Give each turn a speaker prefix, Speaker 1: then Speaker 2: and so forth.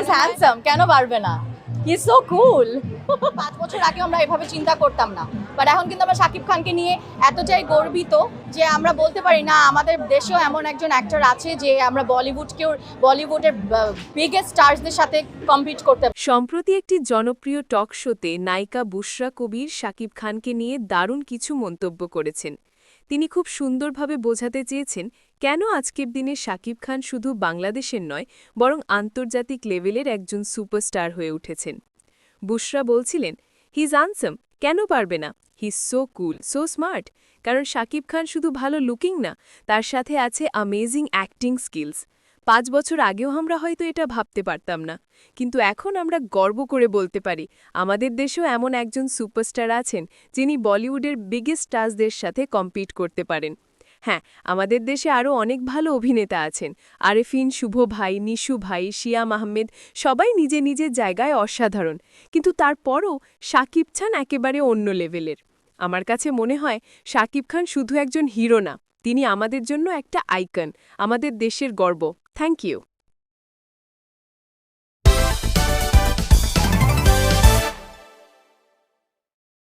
Speaker 1: Is handsome কেন পারবে না? হি সো কুল পাঁচ বছর আগে আমরা এভাবে চিন্তা করতাম না। বাট এখন কিন্তু আমরা শাকিব খানকে নিয়ে এতটাই গর্বিত যে আমরা বলতে পারি না আমাদের দেশেও এমন একজন অ্যাক্টর আছে যে আমরা বলিউডকেও বলিউডের বিগেস্ট স্টার্সদের সাথে কম্পিট করতে
Speaker 2: সম্প্রতি একটি জনপ্রিয় টক শোতে নায়িকা বুশরা কবির শাকিব খানকে নিয়ে দারুণ কিছু মন্তব্য করেছেন। তিনি খুব সুন্দরভাবে বোঝাতে চেয়েছেন কেন আজকের দিনে শাকিব খান শুধু বাংলাদেশের নয়, বরং আন্তর্জাতিক লেভেলের একজন সুপারস্টার হয়ে উঠেছেন। বুশরা বলছিলেন হিজ আনসাম কেন পারবে না? He's so cool so smart কারণ শাকিব খান শুধু ভালো লুকিং না, তার সাথে আছে অ্যামেজিং অ্যাক্টিং স্কিলস পাঁচ বছর আগেও আমরা হয়তো এটা ভাবতে পারতাম না। কিন্তু এখন আমরা গর্ব করে বলতে পারি, আমাদের দেশেও এমন একজন সুপারস্টার আছেন, যিনি বলিউডের বিগেস্ট স্টার্সদের সাথে কম্পিট করতে পারেন। হ্যাঁ আমাদের দেশে আরও অনেক ভালো অভিনেতা আছেন, আরেফিন, শুভ ভাই, নিশু ভাই শিয়াম আহমেদ সবাই নিজে নিজের জায়গায় অসাধারণ। কিন্তু তারপরও শাকিব খান একেবারে অন্য লেভেলের। আমার কাছে মনে হয়, শাকিব খান শুধু একজন হিরো না, তিনি আমাদের জন্য একটা আইকন, আমাদের দেশের গর্ব। Thank you.